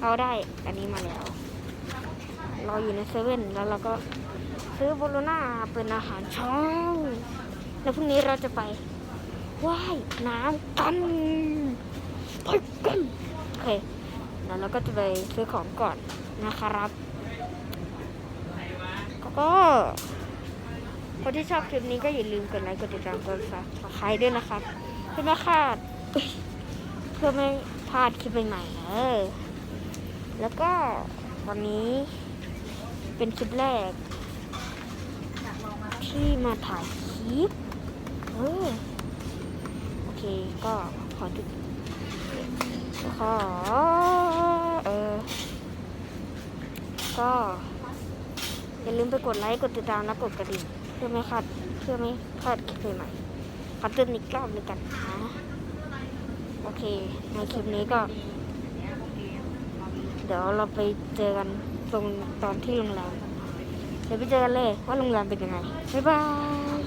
เราได้อันนี้มาแล้ว เราอยู่ในเซเว่นแล้วเราก็ซื้อโบโลน่าเป็นอาหารเช้าแล้วพรุ่งนี้เราจะไปว่ายน้ำกันไปกันโอเคแล้วเราก็จะไปซื้อของก่อนนะครับก็คนที่ชอบคลิปนี้ก็อย่าลืมกดไลค์กดติดตามกดซับสไครด้วยนะครับเพื่อไม่พลาดเอ้ยเพื่อไม่ พลาดคลิปใหม่ๆเออแล้วก็วันนี้เป็นคลิปแรก ที่มาถ่ายคลิปเออโอเคก็ขอจุดขอเออก็อย่าลืมไปกดไลค์กดติดตามและกดกระดิ่งเพื่อไม่พลาดเพื่อไม่พลาดคลิปใหม่ขอเตือนอีกรอบเลยกันนะ เค ในคลิปนี้ก็ เดี๋ยวเราไปเจอกันตรงตอนที่โรงแรม เดี๋ยวไปเจอกันเลยว่าโรงแรมเป็นยังไง บ๊ายบาย